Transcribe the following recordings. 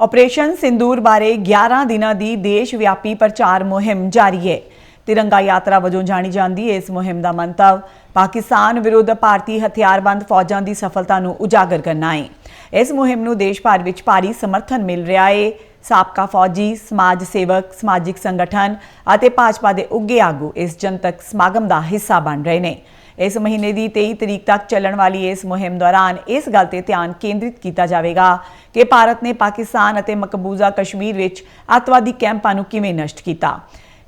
Operation sindoor ਬਾਰੇ 11 ਦਿਨਾਂ ਦੀ ਦੇਸ਼ ਵਿਆਪੀ ਪ੍ਰਚਾਰ ਮੁਹਿੰਮ ਜਾਰੀ ਹੈ। ਤਿਰੰਗਾ ਯਾਤਰਾ ਵਜੋਂ ਜਾਣੀ ਜਾਂਦੀ ਹੈ। ਇਸ ਮੁਹਿੰਮ ਦਾ ਮੰਤਵ, ਪਾਕਿਸਤਾਨ ਵਿਰੁੱਧ ਭਾਰਤੀ ਹਥਿਆਰਬੰਦ ਫੌਜਾਂ ਦੀ ਸਫਲਤਾ ਨੂੰ ਉਜਾਗਰ ਕਰਨਾ ਹੈ। ਇਸ ਮੁਹਿੰਮ ਨੂੰ ਦੇਸ਼ ਭਰ ਵਿੱਚ ਭਾਰੀ ਸਮਰਥਨ ਮਿਲ ਰਿਹਾ ਹੈ। ਸਾਬਕਾ ਫੌਜੀ, ਸਮਾਜ ਸੇਵਕ, ਸਮਾਜਿਕ ਸੰਗਠਨ ਅਤੇ ਭਾਜਪਾ ਦੇ ਉੱਗੇ ਆਗੂ ਇਸ ਜਨਤਕ ਸਮਾਗਮ ਦਾ ਹਿੱਸਾ ਬਣ ਰਹੇ ਨੇ। ਇਸ ਮਹੀਨੇ ਦੀ 23 ਤਰੀਕ ਤੱਕ ਚੱਲਣ ਵਾਲੀ ਇਸ ਮੁਹਿੰਮ ਦੌਰਾਨ ਇਸ ਗੱਲ ਤੇ ਧਿਆਨ ਕੇਂਦਰਿਤ ਕੀਤਾ ਜਾਵੇਗਾ ਕਿ ਭਾਰਤ ਨੇ ਪਾਕਿਸਤਾਨ ਅਤੇ ਮਕਬੂਜ਼ਾ ਕਸ਼ਮੀਰ ਵਿੱਚ ਅੱਤਵਾਦੀ ਕੈਂਪਾਂ ਨੂੰ ਕਿਵੇਂ ਨਸ਼ਟ ਕੀਤਾ।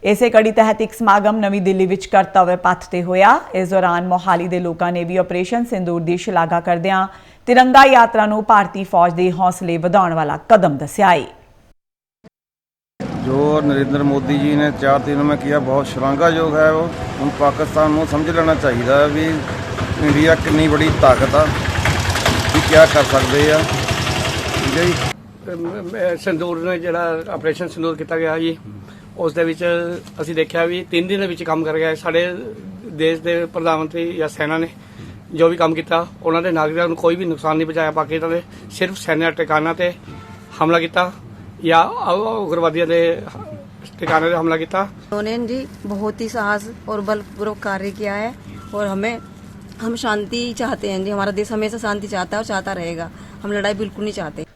ਇਸੇ ਕੜੀ ਤਹਿਤ ਇੱਕ ਸਮਾਗਮ ਨਵੀਂ ਦਿੱਲੀ ਵਿੱਚ ਕਰਤੱਵਯ ਪੱਥ ਤੇ ਹੋਇਆ। ਇਸ ਦੌਰਾਨ ਮੋਹਾਲੀ ਦੇ ਲੋਕਾਂ ਨੇ ਵੀ ਆਪਰੇਸ਼ਨ ਸਿੰਦੂਰ ਦੀ ਸ਼ਲਾਘਾ ਕਰਦਿਆਂ ਤਿਰੰਗਾ ਯਾਤਰਾ ਨੂੰ ਭਾਰਤੀ ਫੌਜ ਦੇ ਹੌਸਲੇ ਵਧਾਉਣ ਵਾਲਾ ਕਦਮ ਦੱਸਿਆ ਹੈ जो नरेंद्र मोदी जी ने चार दिनों में किया बहुत श्लाघायोग है वो ਹੁਣ ਪਾਕਿਸਤਾਨ ਨੂੰ ਸਮਝ ਲੈਣਾ ਚਾਹੀਦਾ ਹੈ ਵੀ ਇੰਡੀਆ ਕਿੰਨੀ ਬੜੀ ਤਾਕਤ ਆ ਵੀ ਕੀ ਕਰ ਸਕਦੇ ਆ ਠੀਕ ਹੈ ਜੀ ਅਮ, ਅਹ, ਸੰਦੂਰ ਨੇ ਜਿਹੜਾ ਆਪਰੇਸ਼ਨ ਸੰਦੂਰ ਕੀਤਾ ਗਿਆ ਜੀ ਉਸ ਦੇ ਵਿੱਚ ਅਸੀਂ ਦੇਖਿਆ ਵੀ 3 ਦਿਨ ਦੇ ਵਿੱਚ ਕੰਮ ਕਰ ਗਿਆ ਸਾਡੇ ਦੇਸ਼ ਦੇ ਪ੍ਰਧਾਨ ਮੰਤਰੀ ਜਾਂ ਸੈਨਾ ਨੇ ਜੋ ਵੀ ਕੰਮ ਕੀਤਾ ਉਹਨਾਂ ਦੇ ਨਾਗਰਿਕਾਂ ਨੂੰ ਕੋਈ ਵੀ ਨੁਕਸਾਨ ਨਹੀਂ ਪਹੁੰਚਾਇਆ ਪਾਕਿਸਤਾਨ ਦੇ ਸਿਰਫ ਸੈਨਾ ਟਿਕਾਣਾ ਤੇ ਹਮਲਾ ਕੀਤਾ या उग्रवादियों ने ठिकाने पर हमला किया। उन्होंने जी बहुत ही साहस और बलपूर्वक कार्य किया है और हमें, हम शांति चाहते हैं जी, हमारा देश हमेशा शांति चाहता है और चाहता रहेगा। हम लड़ाई बिल्कुल नहीं चाहते।